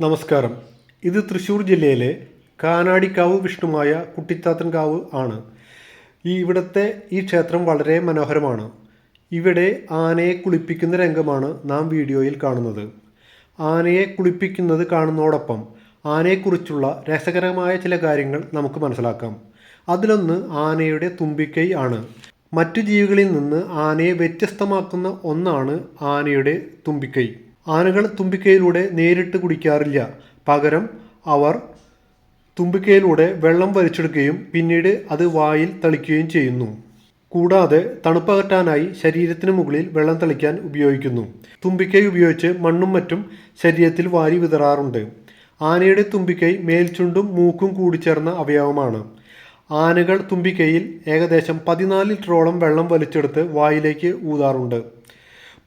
നമസ്കാരം. ഇത് തൃശ്ശൂർ ജില്ലയിലെ കാനാടിക്കാവ് വിഷ്ണുമായ കുട്ടിത്താത്തൻകാവ് ആണ്. ഈ ഇവിടുത്തെ ഈ ക്ഷേത്രം വളരെ മനോഹരമാണ്. ഇവിടെ ആനയെ കുളിപ്പിക്കുന്ന രംഗമാണ് നാം വീഡിയോയിൽ കാണുന്നത്. ആനയെ കുളിപ്പിക്കുന്നത് കാണുന്നതോടൊപ്പം ആനയെക്കുറിച്ചുള്ള രസകരമായ ചില കാര്യങ്ങൾ നമുക്ക് മനസ്സിലാക്കാം. അതിലൊന്ന് ആനയുടെ തുമ്പിക്കൈ ആണ്. മറ്റു ജീവികളിൽ നിന്ന് ആനയെ വ്യത്യസ്തമാക്കുന്ന ഒന്നാണ് ആനയുടെ തുമ്പിക്കൈ. ആനകൾ തുമ്പിക്കൈയിലൂടെ നേരിട്ട് കുടിക്കാറില്ല. പകരം അവർ തുമ്പിക്കൈയിലൂടെ വെള്ളം വലിച്ചെടുക്കുകയും പിന്നീട് അത് വായിൽ തളിക്കുകയും ചെയ്യുന്നു. കൂടാതെ തണുപ്പകറ്റാനായി ശരീരത്തിന് മുകളിൽ വെള്ളം തളിക്കാൻ ഉപയോഗിക്കുന്നു. തുമ്പിക്കൈ ഉപയോഗിച്ച് മണ്ണും മറ്റും ശരീരത്തിൽ വാരി വിതറാറുണ്ട്. ആനയുടെ തുമ്പിക്കൈ മേൽചുണ്ടും മൂക്കും കൂടിച്ചേർന്ന അവയവമാണ്. ആനകൾ തുമ്പിക്കൈയിൽ ഏകദേശം പതിനാല് ലിറ്ററോളം വെള്ളം വലിച്ചെടുത്ത് വായിലേക്ക് ഊതാറുണ്ട്.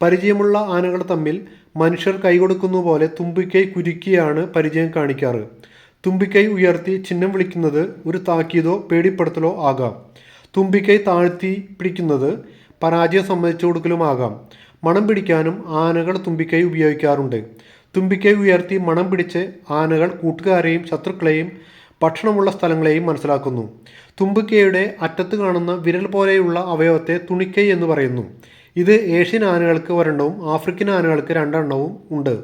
പരിചയമുള്ള ആനകൾ തമ്മിൽ മനുഷ്യർ കൈകൊടുക്കുന്ന പോലെ തുമ്പിക്കൈ കുരുക്കിയാണ് പരിചയം കാണിക്കാറ്. തുമ്പിക്കൈ ഉയർത്തി ചിഹ്നം വിളിക്കുന്നത് ഒരു താക്കീതോ പേടിപ്പെടുത്തലോ ആകാം. തുമ്പിക്കൈ താഴ്ത്തി പിടിക്കുന്നത് പരാജയം സമ്മതിച്ചു കൊടുക്കലുമാകാം മണം പിടിക്കാനും ആനകൾ തുമ്പിക്കൈ ഉപയോഗിക്കാറുണ്ട്. തുമ്പിക്കൈ ഉയർത്തി മണം പിടിച്ച് ആനകൾ കൂട്ടുകാരെയും ശത്രുക്കളെയും ഭക്ഷണമുള്ള സ്ഥലങ്ങളെയും മനസ്സിലാക്കുന്നു. തുമ്പിക്കൈയുടെ അറ്റത്ത് കാണുന്ന വിരൽ പോലെയുള്ള അവയവത്തെ തുണിക്കൈ എന്ന് പറയുന്നു. ഇത് ഏഷ്യൻ ആനകൾക്ക് ഒരെണ്ണവും ആഫ്രിക്കൻ ആനകൾക്ക് രണ്ടെണ്ണവും ഉണ്ട്.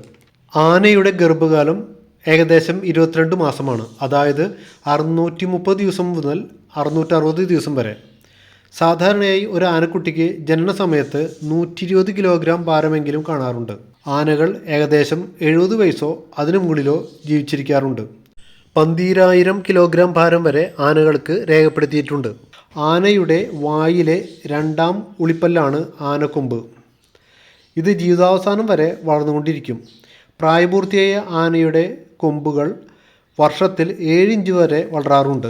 ആനയുടെ ഗർഭകാലം ഏകദേശം ഇരുപത്തിരണ്ട് മാസമാണ്. അതായത് അറുന്നൂറ്റി മുപ്പത് ദിവസം മുതൽ അറുന്നൂറ്ററുപത് ദിവസം വരെ. സാധാരണയായി ഒരു ആനക്കുട്ടിക്ക് ജനന സമയത്ത് നൂറ്റി ഇരുപത് കിലോഗ്രാം ഭാരമെങ്കിലും കാണാറുണ്ട്. ആനകൾ ഏകദേശം എഴുപത് വയസ്സോ അതിനു മുകളിലോ ജീവിച്ചിരിക്കാറുണ്ട്. പന്തീരായിരം കിലോഗ്രാം ഭാരം വരെ ആനകൾക്ക് രേഖപ്പെടുത്തിയിട്ടുണ്ട്. ആനയുടെ വായിലെ രണ്ടാം ഉളിപ്പല്ലാണ് ആനക്കൊമ്പ്. ഇത് ജീവിതാവസാനം വരെ വളർന്നുകൊണ്ടിരിക്കും. പ്രായപൂർത്തിയായ ആനയുടെ കൊമ്പുകൾ വർഷത്തിൽ ഏഴിഞ്ച് വരെ വളരാറുണ്ട്.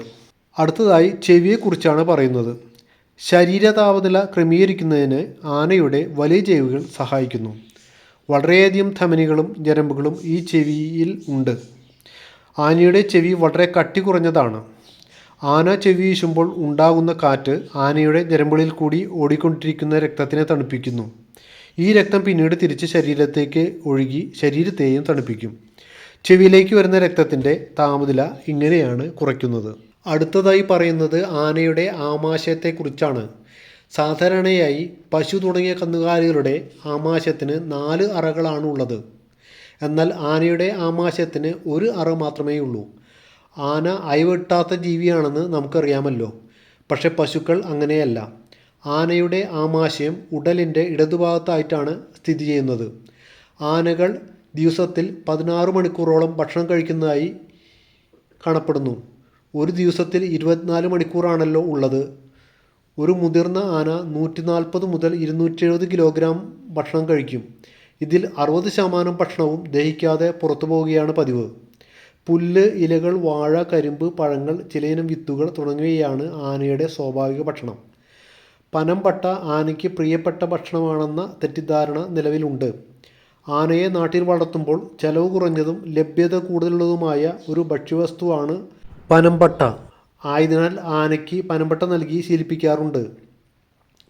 അടുത്തതായി ചെവിയെക്കുറിച്ചാണ് പറയുന്നത്. ശരീര താപനില ക്രമീകരിക്കുന്നതിന് ആനയുടെ വലിയ ചെവികൾ സഹായിക്കുന്നു. വളരെയധികം ധമനികളും ഞരമ്പുകളും ഈ ചെവിയിൽ ഉണ്ട്. ആനയുടെ ചെവി വളരെ കട്ടി കുറഞ്ഞതാണ്. ആന ചെവി വീശുമ്പോൾ ഉണ്ടാകുന്ന കാറ്റ് ആനയുടെ ഞരമ്പുകളിൽ കൂടി ഓടിക്കൊണ്ടിരിക്കുന്ന രക്തത്തിനെ തണുപ്പിക്കുന്നു. ഈ രക്തം പിന്നീട് തിരിച്ച് ശരീരത്തേക്ക് ഒഴുകി ശരീരത്തെയും തണുപ്പിക്കും. ചെവിയിലേക്ക് വരുന്ന രക്തത്തിന്റെ താപനില ഇങ്ങനെയാണ് കുറയ്ക്കുന്നത്. അടുത്തതായി പറയുന്നത് ആനയുടെ ആമാശയത്തെക്കുറിച്ചാണ്. സാധാരണയായി പശു തുടങ്ങിയ കന്നുകാലികളുടെ ആമാശയത്തിന് നാല് അറകളാണ് ഉള്ളത് എന്നാൽ ആനയുടെ ആമാശയത്തിന് ഒരു അറ മാത്രമേ ഉള്ളൂ ആന അയവെട്ടാത്ത ജീവിയാണെന്ന് നമുക്കറിയാമല്ലോ. പക്ഷെ പശുക്കൾ അങ്ങനെയല്ല. ആനയുടെ ആമാശയം ഉടലിന്റെ ഇടതുഭാഗത്തായിട്ടാണ് സ്ഥിതി ചെയ്യുന്നത്. ആനകൾ ദിവസത്തിൽ പതിനാറ് മണിക്കൂറോളം ഭക്ഷണം കഴിക്കുന്നതായി കാണപ്പെടുന്നു. ഒരു ദിവസത്തിൽ ഇരുപത്തിനാല് മണിക്കൂറാണല്ലോ ഉള്ളത്. ഒരു മുതിർന്ന ആന നൂറ്റി നാൽപ്പത് മുതൽ ഇരുന്നൂറ്റി എഴുപത് കിലോഗ്രാം ഭക്ഷണം കഴിക്കും. ഇതിൽ അറുപത് ശതമാനം ഭക്ഷണവും ദഹിക്കാതെ പുറത്തു പോവുകയാണ് പതിവ്. പുല്ല് ഇലകൾ വാഴ കരിമ്പ് പഴങ്ങൾ ചിലയിനം വിത്തുകൾ തുടങ്ങിയവയാണ് ആനയുടെ സ്വാഭാവിക ഭക്ഷണം. പനംപട്ട ആനയ്ക്ക് പ്രിയപ്പെട്ട ഭക്ഷണമാണെന്ന തെറ്റിദ്ധാരണ നിലവിലുണ്ട്. ആനയെ നാട്ടിൽ വളർത്തുമ്പോൾ ചെലവ് കുറഞ്ഞതും ലഭ്യത കൂടുതലുള്ളതുമായ ഒരു ഭക്ഷ്യവസ്തുവാണ് പനംപട്ട. ആയതിനാൽ ആനയ്ക്ക് പനംപട്ട നൽകി ശീലിപ്പിക്കാറുണ്ട്.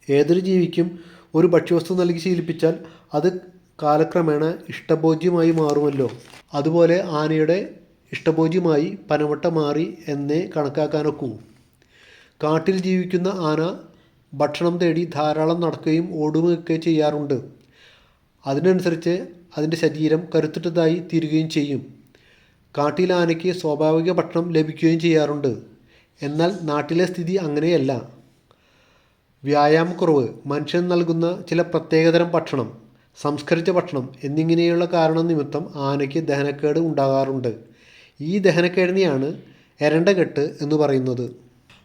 ഏതൊരു ജീവിക്കും ഒരു ഭക്ഷ്യവസ്തു നൽകി ശീലിപ്പിച്ചാൽ അത് കാലക്രമേണ ഇഷ്ടഭോജ്യമായി മാറുമല്ലോ. അതുപോലെ ആനയുടെ ഇഷ്ടഭോജ്യമായി പനവട്ട മാറി എന്നേ കണക്കാക്കാനൊക്കൂ. കാട്ടിൽ ജീവിക്കുന്ന ആന ഭക്ഷണം തേടി ധാരാളം നടക്കുകയും ഓടുകയൊക്കെ ചെയ്യാറുണ്ട്. അതിനനുസരിച്ച് അതിന്റെ ശരീരം കരുത്തുറ്റതായി തീരുകയും ചെയ്യും. കാട്ടിൽ ആനയ്ക്ക് സ്വാഭാവിക ഭക്ഷണം ലഭിക്കുകയും ചെയ്യാറുണ്ട്. എന്നാൽ നാട്ടിലെ സ്ഥിതി അങ്ങനെയല്ല. വ്യായാമക്കുറവ് മനുഷ്യൻ നൽകുന്ന ചില പ്രത്യേകതരം ഭക്ഷണം സംസ്കരിച്ച ഭക്ഷണം എന്നിങ്ങനെയുള്ള കാരണം നിമിത്തം ആനയ്ക്ക് ദഹനക്കേട് ഉണ്ടാകാറുണ്ട്. ഈ ദഹനക്കേടിനെയാണ് എരണ്ടകെട്ട് എന്ന് പറയുന്നത്.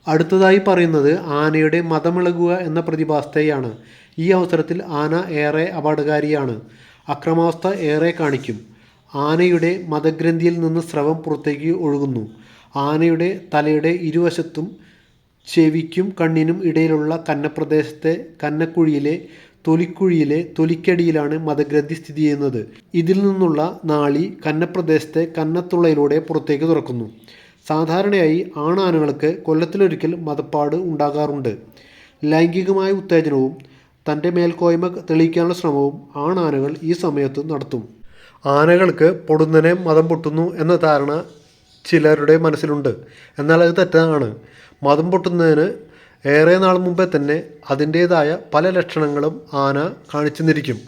അടുത്തതായി പറയുന്നത് ആനയുടെ മതമിളകുക എന്ന പ്രതിഭാസത്തെയാണ്. ഈ അവസരത്തിൽ ആന ഏറെ അപകടകാരിയാണ് അക്രമാവസ്ഥ ഏറെ കാണിക്കും. ആനയുടെ മതഗ്രന്ഥിയിൽ നിന്ന് സ്രവം പുറത്തേക്ക് ഒഴുകുന്നു. ആനയുടെ തലയുടെ ഇരുവശത്തും ചെവിക്കും കണ്ണിനും ഇടയിലുള്ള കന്നപ്രദേശത്തെ കന്നക്കുഴിയിലെ തൊലിക്കുഴിയിലെ തൊലിക്കടിയിലാണ് മതഗ്രന്ഥി സ്ഥിതി ചെയ്യുന്നത്. ഇതിൽ നിന്നുള്ള നാളി കന്നപ്രദേശത്തെ കന്നത്തുള്ളയിലൂടെ പുറത്തേക്ക് തുറക്കുന്നു. സാധാരണയായി ആണാനകൾക്ക് കൊല്ലത്തിലൊരിക്കൽ മതപ്പാട് ഉണ്ടാകാറുണ്ട്. ലൈംഗികമായ ഉത്തേജനവും തന്റെ മേൽക്കോയ്മ തെളിയിക്കാനുള്ള ശ്രമവും ആണാനകൾ ഈ സമയത്ത് നടത്തും. ആനകൾക്ക് പൊടുന്നനെ മതം പൊട്ടുന്നു എന്ന ധാരണ ചിലരുടെ മനസ്സിലുണ്ട്. എന്നാൽ അത് തെറ്റാണ്. മതം പൊട്ടുന്നതിന് ഏറെ നാൾ മുമ്പേ തന്നെ അതിന്റേതായ പല ലക്ഷണങ്ങളും ആന കാണിച്ചു കാണിച്ചെന്നിരിക്കും.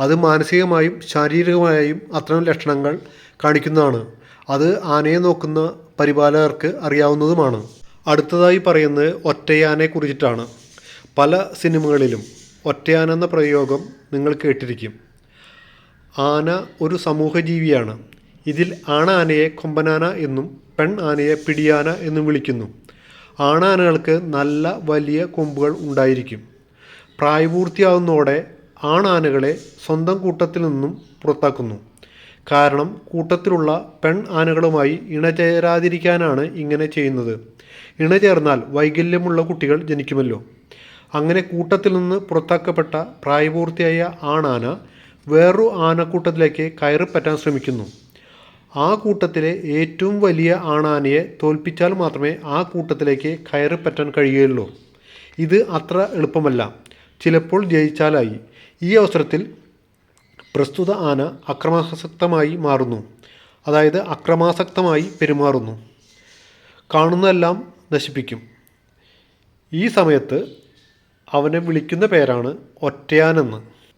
അത് മാനസികമായും ശാരീരികമായും അത്തരം ലക്ഷണങ്ങൾ കാണിക്കുന്നതാണ്. അത് ആനയെ നോക്കുന്ന പരിപാലകർക്ക് അറിയാവുന്നതുമാണ്. അടുത്തതായി പറയുന്നത് ഒറ്റയാനെ കുറിച്ചിട്ടാണ്. പല സിനിമകളിലും ഒറ്റയാന എന്ന പ്രയോഗം നിങ്ങൾ കേട്ടിരിക്കും. ആന ഒരു സമൂഹജീവിയാണ്. ഇതിൽ ആണ ആനയെ കൊമ്പനാന എന്നും പെൺ ആനയെ പിടിയാന എന്നും വിളിക്കുന്നു. ആണാനകൾക്ക് നല്ല വലിയ കൊമ്പുകൾ ഉണ്ടായിരിക്കും. പ്രായപൂർത്തിയാവുന്നതോടെ ആണാനകളെ സ്വന്തം കൂട്ടത്തിൽ നിന്നും പുറത്താക്കുന്നു. കാരണം കൂട്ടത്തിലുള്ള പെൺ ആനകളുമായി ഇണചേരാതിരിക്കാനാണ് ഇങ്ങനെ ചെയ്യുന്നത്. ഇണചേർന്നാൽ വൈകല്യമുള്ള കുട്ടികൾ ജനിക്കുമല്ലോ. അങ്ങനെ കൂട്ടത്തിൽ നിന്ന് പുറത്താക്കപ്പെട്ട പ്രായപൂർത്തിയായ ആണാന വേറൊരു ആനക്കൂട്ടത്തിലേക്ക് കയറിപ്പറ്റാൻ ശ്രമിക്കുന്നു. ആ കൂട്ടത്തിലെ ഏറ്റവും വലിയ ആണാനയെ തോൽപ്പിച്ചാൽ മാത്രമേ ആ കൂട്ടത്തിലേക്ക് കയറി പറ്റാൻ കഴിയുകയുള്ളൂ. ഇത് അത്ര എളുപ്പമല്ല. ചിലപ്പോൾ ജയിച്ചാലായി. ഈ അവസരത്തിൽ പ്രസ്തുത ആന അക്രമാസക്തമായി മാറുന്നു. അതായത് അക്രമാസക്തമായി പെരുമാറുന്നു. കാണുന്നതെല്ലാം നശിപ്പിക്കും. ഈ സമയത്ത് അവനെ വിളിക്കുന്ന പേരാണ് ഒറ്റയാനെന്ന്.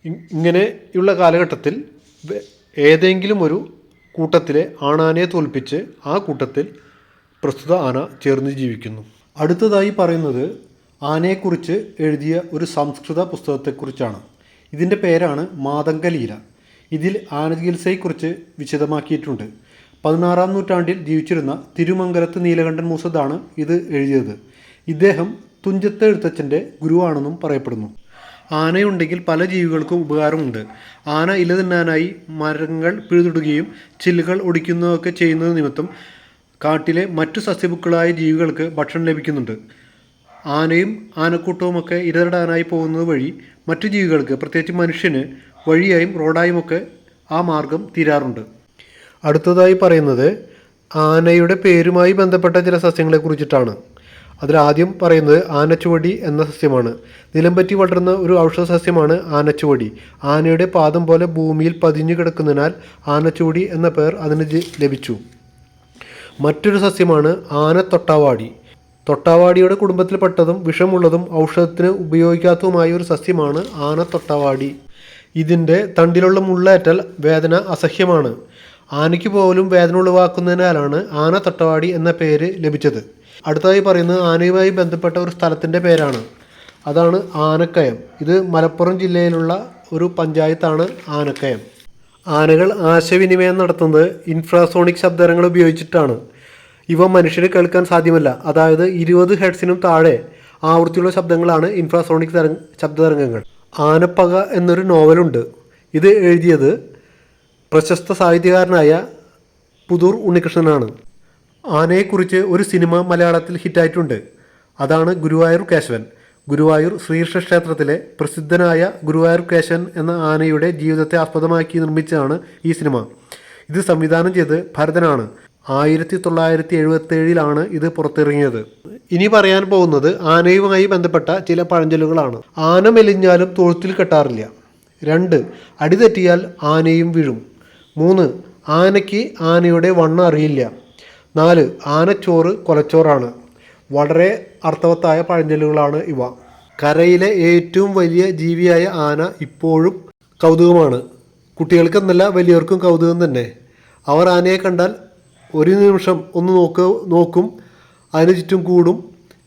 ഇങ്ങനെയുള്ള കാലഘട്ടത്തിൽ ഏതെങ്കിലും ഒരു കൂട്ടത്തിലെ ആണാനെ തോൽപ്പിച്ച് ആ കൂട്ടത്തിൽ പ്രസ്തുത ആന ചേർന്ന് ജീവിക്കുന്നു. അടുത്തതായി പറയുന്നത് ആനയെക്കുറിച്ച് എഴുതിയ ഒരു സംസ്കൃത പുസ്തകത്തെക്കുറിച്ചാണ്. ഇതിന്റെ പേരാണ് മാതംഗലീല. ഇതിൽ ആന ചികിത്സയെക്കുറിച്ച് വിശദമാക്കിയിട്ടുണ്ട്. പതിനാറാം നൂറ്റാണ്ടിൽ ജീവിച്ചിരുന്ന തിരുമംഗലത്ത് നീലകണ്ഠൻ മൂസദാണ് ഇത് എഴുതിയത്. ഇദ്ദേഹം തുഞ്ചത്ത് എഴുത്തച്ഛന്റെ ഗുരുവാണെന്നും പറയപ്പെടുന്നു. ആനയുണ്ടെങ്കിൽ പല ജീവികൾക്കും ഉപകാരമുണ്ട്. ആന ഇല തിന്നാനായി മരങ്ങൾ പിഴുതിടുകയും ചില്ലുകൾ ഒടിക്കുന്നതൊക്കെ ചെയ്യുന്നത് നിമിത്തം കാട്ടിലെ മറ്റു സസ്യബുക്കളായ ജീവികൾക്ക് ഭക്ഷണം ലഭിക്കുന്നുണ്ട്. ആനയും ആനക്കൂട്ടവുമൊക്കെ ഇരടാനായി പോകുന്നത് വഴി മറ്റു ജീവികൾക്ക് പ്രത്യേകിച്ച് മനുഷ്യന് വഴിയായും റോഡായുമൊക്കെ ആ മാർഗം തീരാറുണ്ട്. അടുത്തതായി പറയുന്നത് ആനയുടെ പേരുമായി ബന്ധപ്പെട്ട ചില സസ്യങ്ങളെ കുറിച്ചിട്ടാണ്. അതിലാദ്യം പറയുന്നത് ആനച്ചുവടി എന്ന സസ്യമാണ്. നിലംപറ്റി വളരുന്ന ഒരു ഔഷധ സസ്യമാണ് ആനച്ചുവടി. ആനയുടെ പാദം പോലെ ഭൂമിയിൽ പതിഞ്ഞു കിടക്കുന്നതിനാൽ ആനച്ചുവടി എന്ന പേർ അതിന് ലഭിച്ചു. മറ്റൊരു സസ്യമാണ് ആന തൊട്ടാവാടി തൊട്ടാവാടിയുടെ കുടുംബത്തിൽപ്പെട്ടതും വിഷമുള്ളതും ഔഷധത്തിന് ഉപയോഗിക്കാത്തതുമായ ഒരു സസ്യമാണ് ആന തൊട്ടാവാടി ഇതിന്റെ തണ്ടിലുള്ള മുള്ളേറ്റാൽ വേദന അസഹ്യമാണ്. ആനയ്ക്ക് പോലും വേദന ഉളവാക്കുന്നതിനാലാണ് ആന തൊട്ടവാടി എന്ന പേര് ലഭിച്ചത്. അടുത്തതായി പറയുന്നത് ആനയുമായി ബന്ധപ്പെട്ട ഒരു സ്ഥലത്തിന്റെ പേരാണ്. അതാണ് ആനക്കയം. ഇത് മലപ്പുറം ജില്ലയിലുള്ള ഒരു പഞ്ചായത്താണ് ആനക്കയം. ആനകൾ ആശയവിനിമയം നടത്തുന്നത് ഇൻഫ്രാസോണിക് ശബ്ദങ്ങൾ ഉപയോഗിച്ചിട്ടാണ്. ഇവ മനുഷ്യർ കേൾക്കാൻ സാധ്യമല്ല. അതായത് ഇരുപത് ഹെഡ്സിനും താഴെ ആവൃത്തിയുള്ള ശബ്ദങ്ങളാണ് ഇൻഫ്രാസോണിക് തരംഗ ശബ്ദതരംഗങ്ങൾ. ആനപ്പക എന്നൊരു നോവലുണ്ട്. ഇത് എഴുതിയത് പ്രശസ്ത സാഹിത്യകാരനായ പുതൂർ ഉണ്ണികൃഷ്ണനാണ്. ആനയെക്കുറിച്ച് ഒരു സിനിമ മലയാളത്തിൽ ഹിറ്റായിട്ടുണ്ട്. അതാണ് ഗുരുവായൂർ കേശവൻ. ഗുരുവായൂർ ശ്രീകൃഷ്ണ ക്ഷേത്രത്തിലെ പ്രസിദ്ധനായ ഗുരുവായൂർ കേശവൻ എന്ന ആനയുടെ ജീവിതത്തെ ആസ്പദമാക്കി നിർമ്മിച്ചതാണ് ഈ സിനിമ. ഇത് സംവിധാനം ചെയ്ത് ഭരതനാണ്. ആയിരത്തി തൊള്ളായിരത്തി എഴുപത്തി ഏഴിലാണ് ഇത് പുറത്തിറങ്ങിയത്. ഇനി പറയാൻ പോകുന്നത് ആനയുമായി ബന്ധപ്പെട്ട ചില പഴഞ്ചൊല്ലുകളാണ്. ആന മെലിഞ്ഞാലും തൊഴുത്തിൽ കെട്ടാറില്ല. രണ്ട് അടിതെറ്റിയാൽ ആനയും വീഴും. മൂന്ന് ആനയ്ക്ക് ആനയുടെ വണ്ണം അറിയില്ല. നാല് ആനച്ചോറ് കൊലച്ചോറാണ്. വളരെ അർത്ഥവത്തായ പഴഞ്ചൊല്ലുകളാണ് ഇവ. കരയിലെ ഏറ്റവും വലിയ ജീവിയായ ആന ഇപ്പോഴും കൗതുകമാണ്. കുട്ടികൾക്കെന്നല്ല വലിയവർക്കും കൗതുകം തന്നെ. അവർ ആനയെ കണ്ടാൽ ഒരു നിമിഷം ഒന്ന് നോക്ക നോക്കും അതിന് ചുറ്റും കൂടും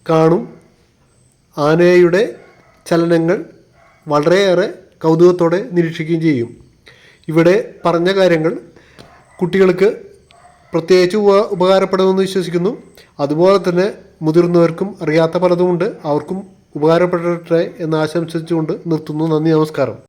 കാണും. ആനയുടെ ചലനങ്ങൾ വളരെയേറെ കൗതുകത്തോടെ നിരീക്ഷിക്കുകയും ചെയ്യും. ഇവിടെ പറഞ്ഞ കാര്യങ്ങൾ കുട്ടികൾക്ക് പ്രത്യേകിച്ച് ഉപ ഉപകാരപ്പെടുമെന്ന് വിശ്വസിക്കുന്നു. അതുപോലെ തന്നെ മുതിർന്നവർക്കും അറിയാത്ത പലതുമുണ്ട്. അവർക്കും ഉപകാരപ്പെടട്ടെ എന്ന് ആശംസിച്ചുകൊണ്ട് നിർത്തുന്നു. നന്ദി നമസ്കാരം.